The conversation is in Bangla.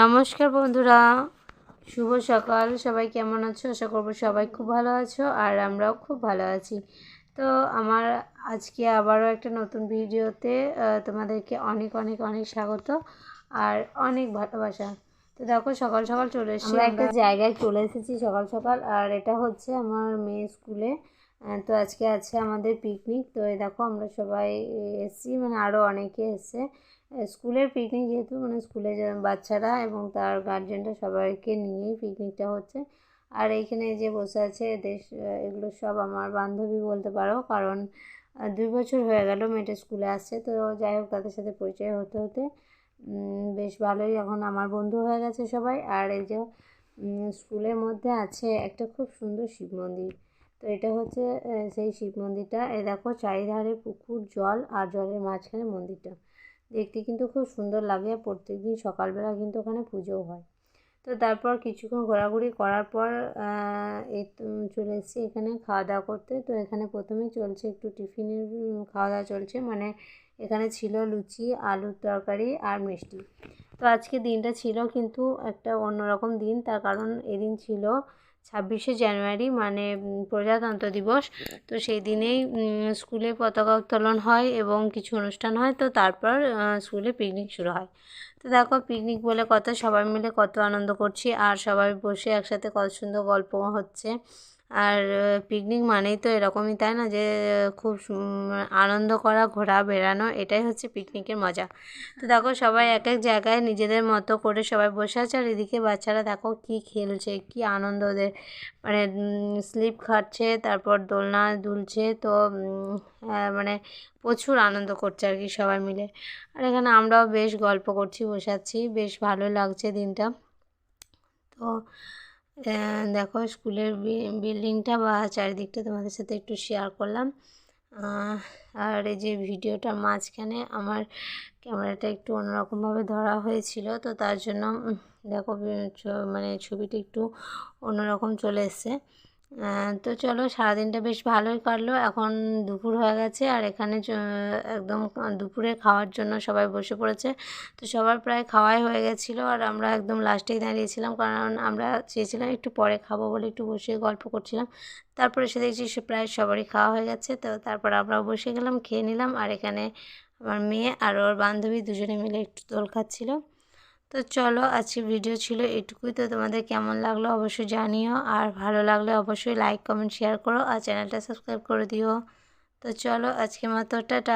নমস্কার বন্ধুরা। শুভ সকাল। সবাই কেমন আছো? আশা করব সবাই খুব ভালো আছো আর আমরাও খুব ভালো আছি। তো আমার আজকে আবারও একটা নতুন ভিডিওতে তোমাদেরকে অনেক অনেক অনেক স্বাগত আর অনেক ভালোবাসা। তো দেখো সকাল সকাল চলে এসেছি একটা জায়গায় চলে এসেছি সকাল সকাল আর এটা হচ্ছে আমার মেয়ে স্কুলে। তো আজকে আছে আমাদের পিকনিক তো এই দেখো আমরা সবাই এসেছি মানে আরও অনেকে এসছে। স্কুলের পিকনিক যেহেতু মানে স্কুলে বাচ্চারা এবং তার গার্জেনরা সবাইকে নিয়েই পিকনিকটা হচ্ছে। আর এইখানে যে বসে আছে দেশ এগুলো সব আমার বান্ধবী বলতে পারো, কারণ দুই বছর হয়ে গেল মেয়েটা স্কুলে আসছে, তো যাই হোক তাদের সাথে পরিচয় হতে হতে বেশ ভালোই এখন আমার বন্ধু হয়ে গেছে সবাই। আর এই যে স্কুলের মধ্যে আছে একটা খুব সুন্দর শিব মন্দির। তো এটা হচ্ছে সেই শিব মন্দিরটা। এ, দেখো, চারিধারে পুকুর, জল আর জলের মাঝখানে মন্দিরটা। দেখতে কিন্তু খুব সুন্দর লাগে। প্রত্যেকদিন সকালবেলা কিন্তু ওখানে পুজোও হয়। তো তারপর কিছুক্ষণ ঘোরাঘুরি করার পর এই চলে এসেছি এখানে খাওয়া দাওয়া করতে। তো এখানে প্রথমেই চলছে একটু টিফিনের খাওয়া দাওয়া চলছে। মানে এখানে ছিল লুচি, আলুর তরকারি আর মিষ্টি। তো আজকে দিনটা ছিল কিন্তু একটা অন্যরকম দিন। তার কারণ এদিন ছিল ছাব্বিশে জানুয়ারি মানে প্রজাতন্ত্র দিবস। তো সেই দিনেই স্কুলে পতাকা উত্তোলন হয় এবং কিছু অনুষ্ঠান হয়। তো তারপর স্কুলে পিকনিক শুরু হয়। তো দেখো পিকনিক বলে কত সবাই মিলে কত আনন্দ করছি। আর সবাই বসে একসাথে কত সুন্দর গল্প হচ্ছে। আর পিকনিক মানেই তো এরকমই তাই না? যে খুব আনন্দ করা ঘোরা বেড়ানো এটাই হচ্ছে পিকনিকের মজা। তো দেখো সবাই এক এক জায়গায় নিজেদের মতো করে সবাই বসে আছে আর এদিকে বাচ্চারা দেখো কি খেলছে কি আনন্দ ওদের। মানে স্লিপ খাচ্ছে তারপর দোলনা দুলছে তো হ্যাঁ, মানে প্রচুর আনন্দ করছে আর কি সবাই মিলে। আর এখানে আমরাও বেশ গল্প করছি বসাচ্ছি বেশ ভালো লাগছে দিনটা। তো দেখো স্কুলের বিল্ডিংটা বা চারিদিকটা তোমাদের সাথে একটু শেয়ার করলাম। আর এই যে ভিডিওটার মাঝখানে আমার ক্যামেরাটা একটু অন্যরকমভাবে ধরা হয়েছিল, তো তার জন্য দেখো মানে ছবিটি একটু অন্যরকম চলে এসছে। তো চলো সারাদিনটা বেশ ভালোই কাটলো। এখন দুপুর হয়ে গেছে আর এখানে একদম দুপুরে খাওয়ার জন্য সবাই বসে পড়েছে। তো সবার প্রায় খাওয়াই হয়ে গেছিল আর আমরা একদম লাস্টেই দাঁড়িয়েছিলাম কারণ আমরা চেয়েছিলাম একটু পরে খাব বলে একটু বসে গল্প করছিলাম। তারপরে এসে দেখছি সে প্রায় সবারই খাওয়া হয়ে গেছে। তো তারপর আমরা বসে গেলাম, খেয়ে নিলাম। আর এখানে আমার মেয়ে আর ওর বান্ধবী দুজনে মিলে একটু দোল খাচ্ছিল। তো চলো আজকে ভিডিও ছিল এটুকুই। তো তোমাদের কেমন লাগল অবশ্যই জানিও। আর ভালো লাগলে অবশ্যই লাইক কমেন্ট শেয়ার করো। আর চ্যানেলটা সাবস্ক্রাইব করে দিও। তো চলো আজকে মতো, টাটা।